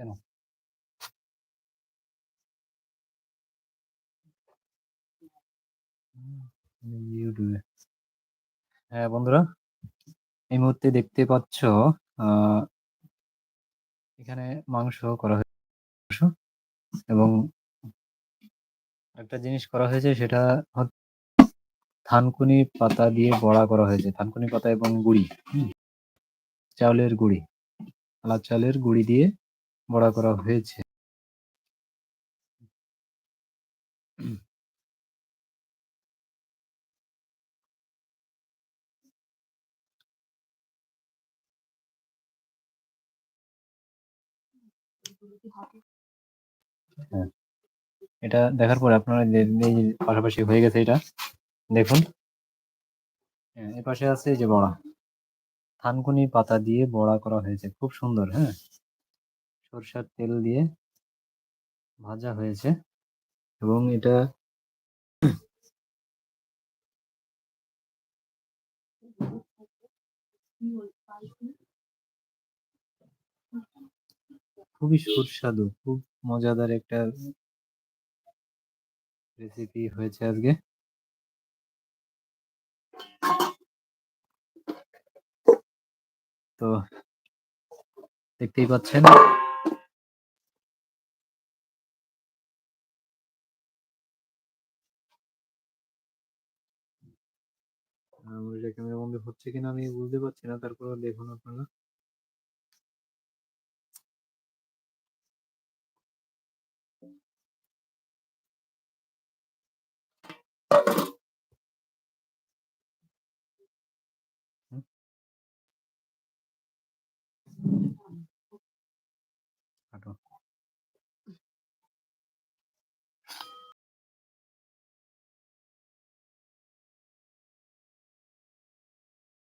কেন? হ্যাঁ, বন্ধুরা, এই মুহূর্তে দেখতে পাচ্ছ এখানে মাংস করা হয়ে মাংস এবং একটা জিনিস করা হয়েছে সেটা থানকুনি পাতা দিয়ে বড়া করা হয়েছে। থানকুনি পাতা এবং গুড়ি? চাউলের গুড়ি কালা চালের গুঁড়ি দিয়ে বড়া করা হয়েছে। হ্যাঁ। এটা দেখার পরে আপনারা পাশাপাশি হয়ে গেছে এটা। দেখুন। হ্যাঁ, এপাশে আছে যে বড়া। থানকুনি পাতা দিয়ে বড়া করা হয়েছে। খুব সুন্দর, হ্যাঁ? সরষার তেল দিয়ে ভাজা হয়েছে এবং এটা খুবই সুস্বাদু। খুব মজাদার একটা রেসিপি হয়েছে আজকে। তো দেখতেই পাচ্ছেন। এটা ক্যামেরা বন্ধ হচ্ছে কিনা আমি বুঝতে পারছি না। তারপরে দেখুন আপনারা।